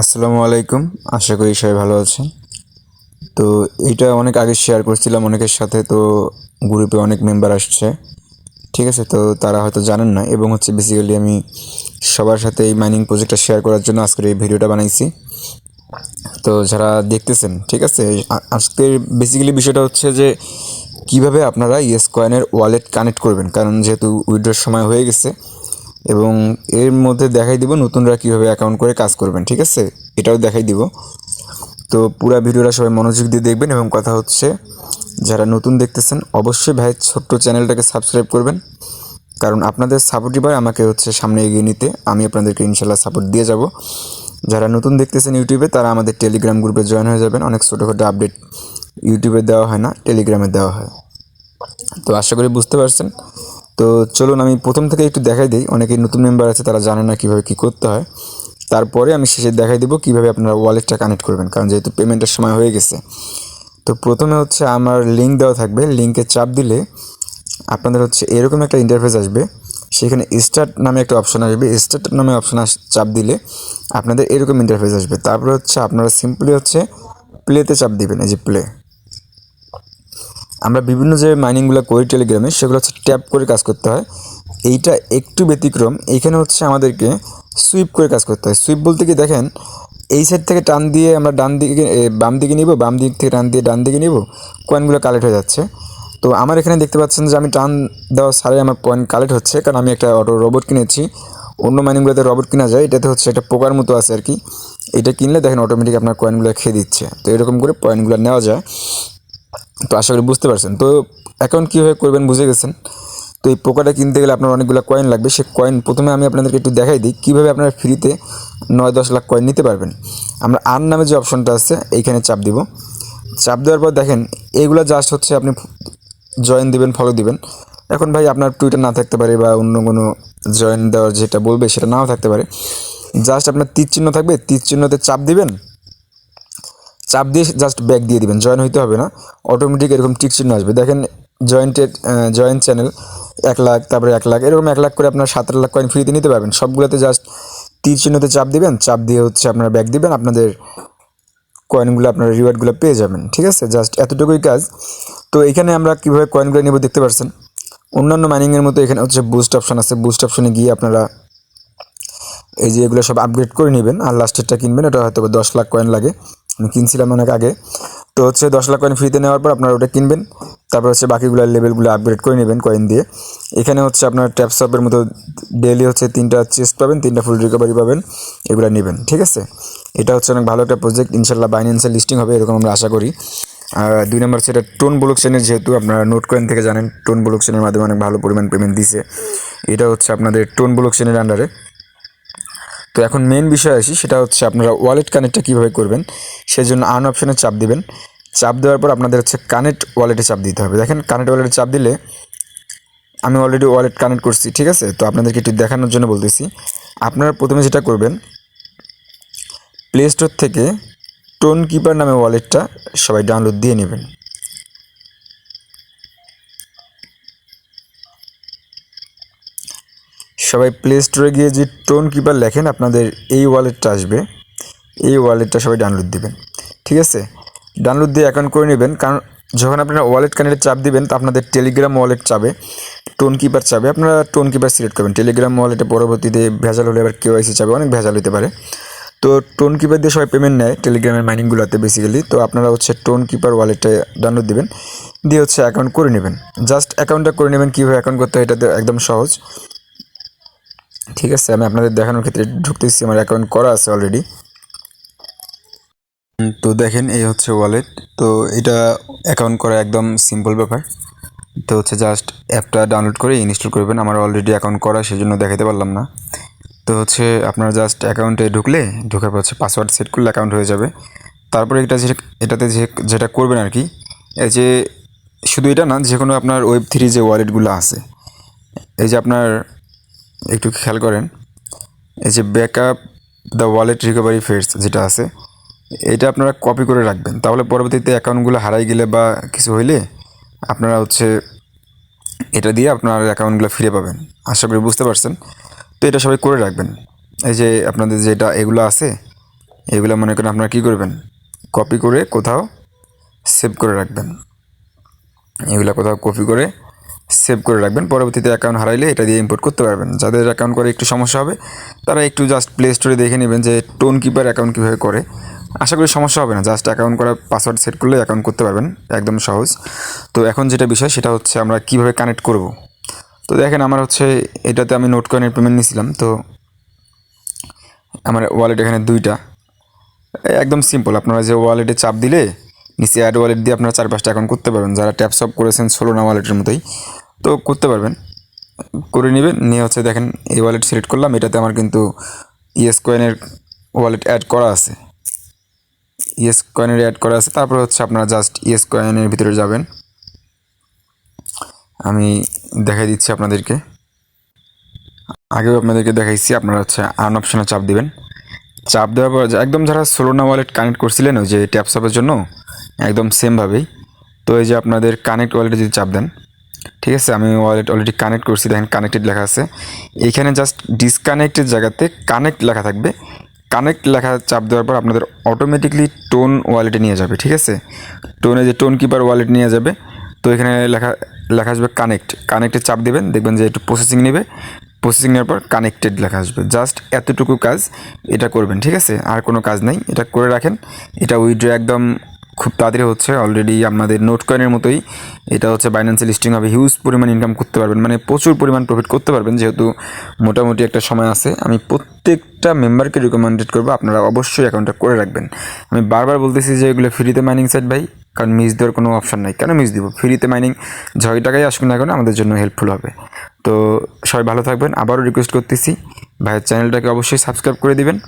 আসসালামু আলাইকুম। আশা করি সবাই ভালো আছেন। তো এটা অনেক আগে শেয়ার করছিলাম অনেকের সাথে, তো গ্রুপে অনেক মেম্বার আসছে। ঠিক আছে, তো তারা হয়তো জানেন না। এবং হচ্ছে বেসিক্যালি আমি সবার সাথে এই মাইনিং প্রজেক্টটা শেয়ার করার জন্য আজকের এই ভিডিওটা বানাইছি। তো যারা দেখতেছেন, ঠিক আছে আজকের বেসিক্যালি বিষয়টা হচ্ছে যে কীভাবে আপনারা ইয়েস কয়েনের ওয়ালেট কানেক্ট করবেন। কারণ যেহেতু উইড্রোর সময় হয়ে গেছে এবং এর মধ্যে দেখাই দিব নতুনরা কীভাবে অ্যাকাউন্ট করে কাজ করবেন, ঠিক আছে? এটাও দেখাই দিব। তো পুরো ভিডিওটা সবাই মনোযোগ দিয়ে দেখবেন এবং কথা হচ্ছে, যারা নতুন দেখতেছেন, অবশ্যই ভাই ছোট্ট চ্যানেলটাকে সাবস্ক্রাইব করবেন। কারণ আপনাদের সাপোর্টই পায় আমাকে হচ্ছে সামনে এগিয়ে নিতে, আমি আপনাদেরকে ইনশাল্লাহ সাপোর্ট দিয়ে যাব। যারা নতুন দেখতেছেন ইউটিউবে, তারা আমাদের টেলিগ্রাম গ্রুপে জয়েন হয়ে যাবেন। অনেক ছোটোখাটো আপডেট ইউটিউবে দেওয়া হয় না টেলিগ্রামে দেওয়া হয়। তো আশা করি বুঝতে পারছেন। তো চলুন আমি প্রথম থেকে একটু দেখাই দিই। অনেকেই নতুন মেম্বার আছে, তারা জানে না কীভাবে কী করতে হয়। তারপরে আমি শেষে দেখাই দেবো কীভাবে আপনারা ওয়ালেটটা কানেক্ট করবেন, কারণ যেহেতু পেমেন্টের সময় হয়ে গেছে। তো প্রথমে হচ্ছে আমার লিঙ্ক দেওয়া থাকবে। লিঙ্কে চাপ দিলে আপনাদের হচ্ছে এরকম একটা ইন্টারফেস আসবে। সেখানে স্টার্ট নামে একটা অপশন আসবে। স্টার্ট নামে অপশন চাপ দিলে আপনাদের এরকম ইন্টারফেস আসবে। তারপরে হচ্ছে আপনারা সিম্পলি হচ্ছে প্লেতে চাপ দিবেন, এই যে প্লে আমরা বিভিন্ন যে মাইনিংগুলো করি টেলিগ্রামে সেগুলো হচ্ছে ট্যাপ করে কাজ করতে হয়। এইটা একটু ব্যতিক্রম। এইখানে হচ্ছে আমাদেরকে সুইপ করে কাজ করতে হয়। সুইপ বলতে কি দেখেন, এই সাইড থেকে টান দিয়ে আমরা ডান দিকে বাম দিকে নিব, বাম দিক থেকে টান দিয়ে ডান দিকে নিব কয়েনগুলো কালেক্ট হয়ে যাচ্ছে। তো আমার এখানে দেখতে পাচ্ছেন যে আমি টান দেওয়া সারে আমার পয়েন্ট কালেক্ট হচ্ছে, কারণ আমি একটা অটো রোবট কিনেছি। অন্য মাইনিংগুলোতে রোবট কিনা যায়, এটাতে হচ্ছে একটা পোকার মতো আছে আর কি। এটা কিনলে দেখেন অটোমেটিক আপনার কয়েনগুলো খেয়ে দিচ্ছে। তো এরকম করে পয়েন্টগুলো নেওয়া যায়। তো আশা করি বুঝতে পারছেন। তো অ্যাকাউন্ট কীভাবে করবেন বুঝে গেছেন। তো এই পোকাটা কিনতে গেলে আপনার অনেকগুলো কয়েন লাগবে। সে কয়েন প্রথমে আমি আপনাদেরকে একটু দেখাই দিই, কীভাবে আপনারা ফ্রিতে নয় দশ লাখ কয়েন নিতে পারবেন। আমরা আর নামে যে অপশনটা আছে, এইখানে চাপ দিব। চাপ দেওয়ার পর দেখেন এইগুলো জাস্ট হচ্ছে আপনি জয়েন দিবেন ফলো দিবেন। এখন ভাই আপনার টুইটার না থাকতে পারে বা অন্য কোনো জয়েন দেওয়ার যেটা বলবে, সেটা নাও থাকতে পারে। জাস্ট আপনার তীর চিহ্ন থাকবে, তীর চিহ্নতে চাপ দিবেন। চাপ দিয়ে জাস্ট ব্যাক দিয়ে দিবেন জয়েন হইতে হবে না। অটোমেটিক এরকম টিক চিহ্ন আসবে। দেখেন জয়েন্টেড জয়েন্ট চ্যানেল এক লাখ, তারপরে এক লাখ, এরকম এক লাখ করে আপনার সাত লাখ কয়েন ফ্রিতে নিতে পারবেন। সবগুলোতে জাস্ট তীর চিহ্নতে চাপ দিবেন, চাপ দিয়ে হচ্ছে আপনারা ব্যাক দিবেন, আপনাদের কয়েনগুলো আপনার রিওয়ার্ডগুলো পেয়ে যাবেন, ঠিক আছে? জাস্ট এতটুকুই কাজ। তো এখানে আমরা কীভাবে কয়েনগুলো নেব দেখতে পাচ্ছেন অন্যান্য মাইনিংয়ের মতো এখানে হচ্ছে বুস্ট অপশান আছে। বুস্ট অপশানে গিয়ে আপনারা এই যে এগুলো সব আপগ্রেড করে নেবেন। আর লাস্টেরটা কিনবেন, এটা হয়তো দশ লাখ কয়েন লাগে। আমি কিনছিলাম অনেক আগে। তো হচ্ছে দশ লাখ কয়েন ফ্রিতে নেওয়ার পর আপনারা ওটা কিনবেন। তারপর হচ্ছে বাকিগুলোর লেভেলগুলো আপগ্রেড করে নেবেন কয়েন দিয়ে। এখানে হচ্ছে আপনার ট্যাপসপের মতো ডেলি হচ্ছে তিনটা চেস্ট পাবেন, তিনটা ফুল রিকভারি পাবেন, এগুলো নেবেন, ঠিক আছে? এটা হচ্ছে অনেক ভালো একটা প্রজেক্ট ইনশাল্লাহ বাইন্যান্সের লিস্টিং হবে এরকম আমরা আশা করি। আর দুই নম্বর সেটা টোন ব্লক চেনের যেহেতু আপনারা নোট কয়েন থেকে জানেন টোন ব্লক চেনের মাধ্যমে অনেক ভালো পরিমাণ পেমেন্ট দিছে। এটা হচ্ছে আপনাদের টোন ব্লক চেনের আন্ডারে তো এখন মেন বিষয় আসি, সেটা হচ্ছে আপনারা ওয়ালেট কানেক্টটা কীভাবে করবেন, সেজন্য আন অপশনে চাপ দিবেন। চাপ দেওয়ার পর আপনাদের হচ্ছে কানেক্ট ওয়ালেটে চাপ দিতে হবে। দেখেন কানেক্ট ওয়ালেটে চাপ দিলে আমি অলরেডি ওয়ালেট কানেক্ট করছি, ঠিক আছে? তো আপনাদেরকে একটু দেখানোর জন্য বলতেছি। আপনারা প্রথমে যেটা করবেন প্লে স্টোর থেকে টোন কিপার নামে ওয়ালেটটা সবাই ডাউনলোড দিয়ে নেবেন। সবাই প্লে স্টোরে গিয়ে যে টোন কিপার লেখেন, আপনাদের এই ওয়ালেটটা আসবে। এই ওয়ালেটটা সবাই ডাউনলোড দিবেন। ঠিক আছে? ডাউনলোড দিয়ে অ্যাকাউন্ট করে নেবেন। কারণ যখন আপনারা ওয়ালেট কানেক্টে চাপ দিবেন, তো আপনাদের টেলিগ্রাম ওয়ালেট চাবে টোন কিপার চাবে। আপনারা টোন কিপার সিলেক্ট করবেন। টেলিগ্রাম ওয়ালেটে পরবর্তীতে ভেজাল হলে আবার কেওয়াইসি চাবে। অনেক ভেজাল হতে পারে। তো টোন কিপার দিয়ে সবাই পেমেন্ট নেয় টেলিগ্রামের মাইনিংগুলোতে বেসিক্যালি তো আপনারা হচ্ছে টোন কিপার ওয়ালেটে ডাউনলোড দেবেন। দিয়ে হচ্ছে অ্যাকাউন্ট করে নেবেন। জাস্ট অ্যাকাউন্টটা করে নেবেন। কীভাবে অ্যাকাউন্ট করতে হয় এটাতে একদম সহজ। ঠিক আছে, আমি আপনাদের দেখানোর ক্ষেত্রে ঢুকতেছি, আমার অ্যাকাউন্ট করা আছে অলরেডি তো দেখেন, এই হচ্ছে ওয়ালেট তো এটা অ্যাকাউন্ট করা একদম সিম্পল ব্যাপার। তো হচ্ছে জাস্ট অ্যাপটা ডাউনলোড করে ইনস্টল করবেন। আমার অলরেডি অ্যাকাউন্ট করা, সেজন্য দেখাতে পারলাম না। তো হচ্ছে আপনার জাস্ট অ্যাকাউন্টে ঢুকলে, ঢুকার পর হচ্ছে পাসওয়ার্ড সেট করলে অ্যাকাউন্ট হয়ে যাবে। তারপরে এটা যে, এটাতে যে, যেটা করবেন আর কি, এই যে, শুধু এটা না যে কোনো আপনার ওয়েব থ্রি যে ওয়ালেটগুলো আছে, এই যে আপনার একটু খেয়াল করেন। এই যে backup the wallet recovery phrase যেটা আছে, এটা আপনারা কপি করে রাখবেন। তাহলে পরবর্তীতে অ্যাকাউন্টগুলো হারাই গেলে বা কিছু হইলে আপনারা হচ্ছে এটা দিয়ে আপনার অ্যাকাউন্টগুলো ফিরে পাবেন। আশা করি বুঝতে পারছেন। তো এটা সবাই করে রাখবেন। এই যে আপনাদের যেটা এগুলো আছে, এগুলো মনে করেন আপনারা কী করবেন? কপি করে কোথাও সেভ করে রাখবেন। এগুলো কোথাও কপি করে সেভ করে রাখবেন। পরবর্তীতে অ্যাকাউন্ট হারাইলে এটা দিয়ে ইম্পোর্ট করতে পারবেন। যাদের অ্যাকাউন্ট করে একটু সমস্যা হবে, তারা একটু জাস্ট প্লে স্টোরে দেখে নেবেন যে টোন কিপার অ্যাকাউন্ট কীভাবে করে। আশা করি সমস্যা হবে না জাস্ট অ্যাকাউন্ট করা পাসওয়ার্ড সেট করলে অ্যাকাউন্ট করতে পারবেন, একদম সহজ। তো এখন যেটা বিষয়, সেটা হচ্ছে আমরা কীভাবে কানেক্ট করব। তো দেখেন আমার হচ্ছে, এটাতে আমি নোট কয়েনের পেমেন্ট নিয়েছিলাম, তো আমার ওয়ালেট এখানে দুইটা। একদম সিম্পল আপনারা যে ওয়ালেটে চাপ দিলে নিচে অ্যাড ওয়ালেট দিয়ে আপনারা চার পাঁচটা অ্যাকাউন্ট করতে পারবেন। যারা ট্যাপ সপ করেছেন সোলোনা ওয়ালেটের মতোই, তো করতে পারবেন। করে নেবেন, নিয়ে হচ্ছে দেখেন, এই ওয়ালেট সিলেক্ট করলাম, এটাতে আমার কিন্তু ইএস কয়েনের ওয়ালেট অ্যাড করা আছে। ইএস কয়েনের অ্যাড করা আছে, তারপরে হচ্ছে আপনারা জাস্ট ইএস কয়েনের ভিতরে যাবেন। আমি দেখাই দিচ্ছি আপনাদেরকে। আগেও আপনাদেরকে দেখাইছি, আপনারা হচ্ছে আর্ন অপশনে চাপ দিবেন। চাপ দেওয়ার পর একদম যারা সোলোনা ওয়ালেট কানেক্ট করছিলেন ওই যে ট্যাপসপের জন্য একদম সেমভাবেই তো এই যে আপনাদের কানেক্ট ওয়ালেটে যদি চাপ দেন, ঠিক আছে? আমি ওয়ালেট অলরেডি কানেক্ট করছি, দেখেন কানেক্টেড লেখা আছে। এখানে জাস্ট ডিসকানেক্টেড জায়গাতে কানেক্ট লেখা থাকবে। কানেক্ট লেখা চাপ দেওয়ার পর আপনাদের অটোমেটিকলি টোন ওয়ালেটে নিয়ে যাবে, ঠিক আছে? টোনে যে টোন কিপার ওয়ালেট নিয়ে যাবে, তো এখানে লেখা লেখা আসবে কানেক্ট কানেক্টে চাপ দেবেন, দেখবেন যে একটু প্রসেসিং নেবে। প্রসেসিং নেওয়ার পর কানেক্টেড লেখা আসবে। জাস্ট এতটুকু কাজ এটা করবেন, ঠিক আছে? আর কোনো কাজ নেই, এটা করে রাখেন। এটা উইড্রো একদম খুব তাড়াতাড়ি হচ্ছে। অলরেডি আপনাদের নোট কয়েনের মতোই। এটা হচ্ছে বাইন্যান্সে লিস্টিং হবে। হিউজ পরিমাণ ইনকাম করতে পারবেন। মানে প্রচুর পরিমাণ প্রফিট করতে পারবেন। যেহেতু মোটামুটি একটা সময় আছে। আমি প্রত্যেকটা মেম্বারকে রিকমেন্ডেড করব। আপনারা অবশ্যই অ্যাকাউন্টটা করে রাখবেন। আমি বারবার বলতেছি যে এগুলো ফ্রিতে মাইনিং সাইট ভাই। কারণ মিস দেওয়ার কোনো অপশান নাই। কেন মিস দিব? ফ্রিতে মাইনিং ছয় টাকাই আসবে না কেন, আমাদের জন্য হেল্পফুল হবে। তো সবাই ভালো থাকবেন। আবারও রিকোয়েস্ট করতেছি। ভাইয়ের চ্যানেলটাকে অবশ্যই সাবস্ক্রাইব করে দিবেন।